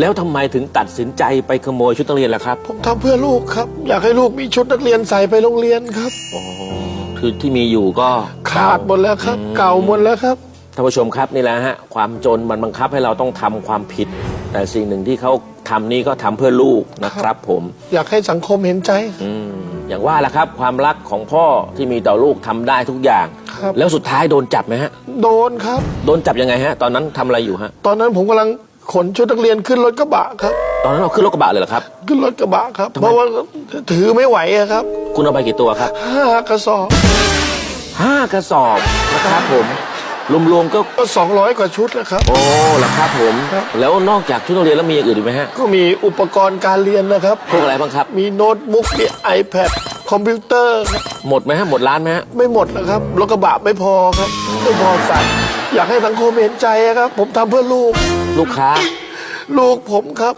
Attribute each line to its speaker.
Speaker 1: แล้วทำไมถึงตัดสินใจไปขโมยชุดนักเรียนล่ะครับ
Speaker 2: ผมทำเพื่อลูกครับ อยากให้ลูกมีชุดนักเรียนใส่ไปโรงเรียนครับ
Speaker 1: อ๋อคือที่มีอยู่ก็
Speaker 2: ขาดหมดแล้วครับ เก่าหมดแล้วครับ
Speaker 1: ท่านผู้ชมครับนี่แหละฮะความจนมันบังคับให้เราต้องทำความผิด แต่สิ่งหนึ่งที่เขาทำนี่ก็ทำเพื่อลูกนะครับผม
Speaker 2: อยากให้สังคมเห็นใจ
Speaker 1: อืมอย่างว่าละครับความรักของพ่อที่มีต่อลูกทำได้ทุกอย่าง
Speaker 2: ครับ
Speaker 1: แล้วสุดท้ายโดนจับไหมฮะ
Speaker 2: โดนครับ
Speaker 1: โดนจับยังไงฮะ ตอนนั้นทำอะไรอยู่ฮะ
Speaker 2: ตอนนั้นผมกำลัง ขนชุดนักเรียนขึ้นรถกระบะครับ
Speaker 1: ตอนนั้นเราขึ้นรถกระบะเลยเหรอครับ
Speaker 2: ขึ้นรถกระบะครับ
Speaker 1: ทำไม
Speaker 2: เพราะว่าถือไม่ไหวอะครับ
Speaker 1: คุณเอาไปกี่ตัวครับ
Speaker 2: ห้ากระสอบ
Speaker 1: ห้ากระสอบนะครับผมรวมๆก็
Speaker 2: ก็สองร้อยกว่าชุดนะครับ
Speaker 1: โอ้ละครับผม
Speaker 2: ครับ
Speaker 1: แล้วนอกจากชุดนักเรียนแล้วมีอย่างอื่นอีกไหมฮะ
Speaker 2: ก็มีอุปกรณ์การเรียนนะครับ
Speaker 1: พวกอะไรบ้างครับ
Speaker 2: มีโน้ตบุ๊กมีไอแพดคอมพิวเตอร์ครับ
Speaker 1: หมดไหมฮะหมดร้านไหมฮะ
Speaker 2: ไม่หมดนะครับรถกระบะไม่พอครับไม่พอใส่ อยากให้สังคมเห็นใจอะครับ ผมทำเพื่อลูก
Speaker 1: ลูกค้า
Speaker 2: ลูกผมครับ